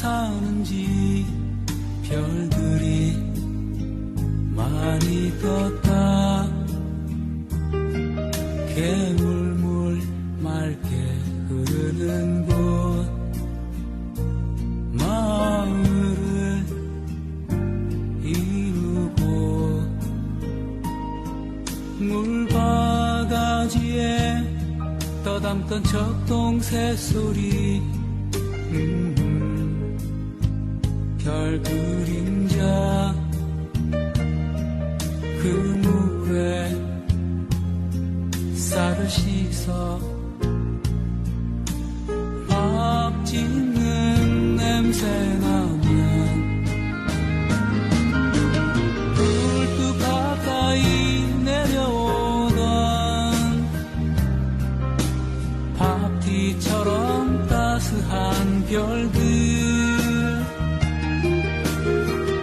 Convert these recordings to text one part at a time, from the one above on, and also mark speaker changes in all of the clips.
Speaker 1: 사는지 별들이 많이 떴다. 개물물 맑게 흐르는 곳. 마을을 이루고 물바가지에 떠담던 적동 새소리 음, 별 그림자 그 물에 쌀을 씻어 밥 짓는 냄새 나 별들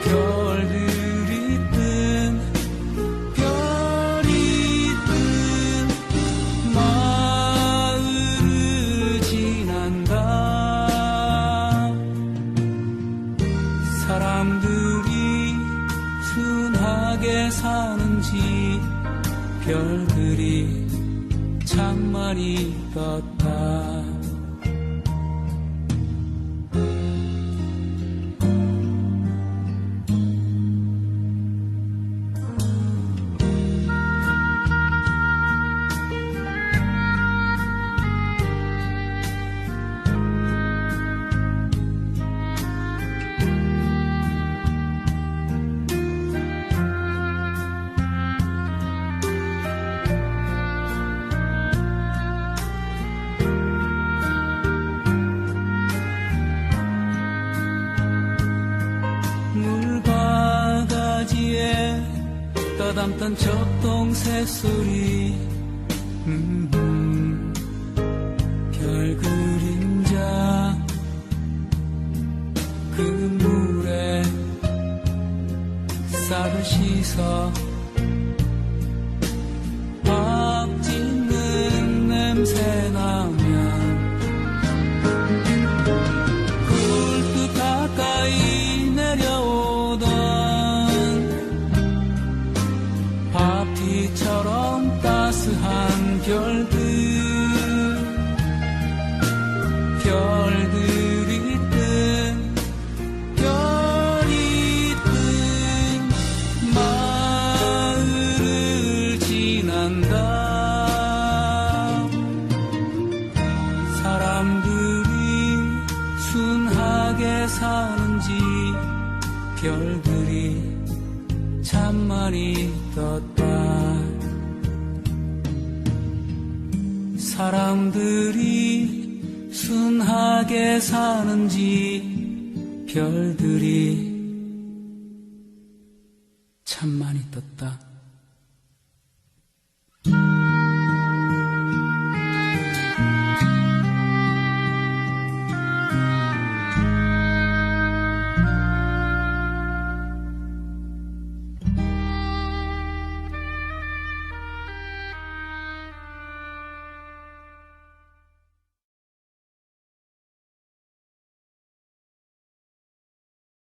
Speaker 1: 별들이 뜬 별이 뜬 마을을 지난다 사람들이 순하게 사는지 별들이 참 많이 떴다 담던 적동 새소리. 음, 별 그림자. 그 물에 쌀을 씻어 별들 별들이 뜬 별이 뜬 마을을 지난다. 사람들이 순하게 사는지 별들이 참 많이 떴다 사람들이 순하게 사는지 별들이 참 많이 떴다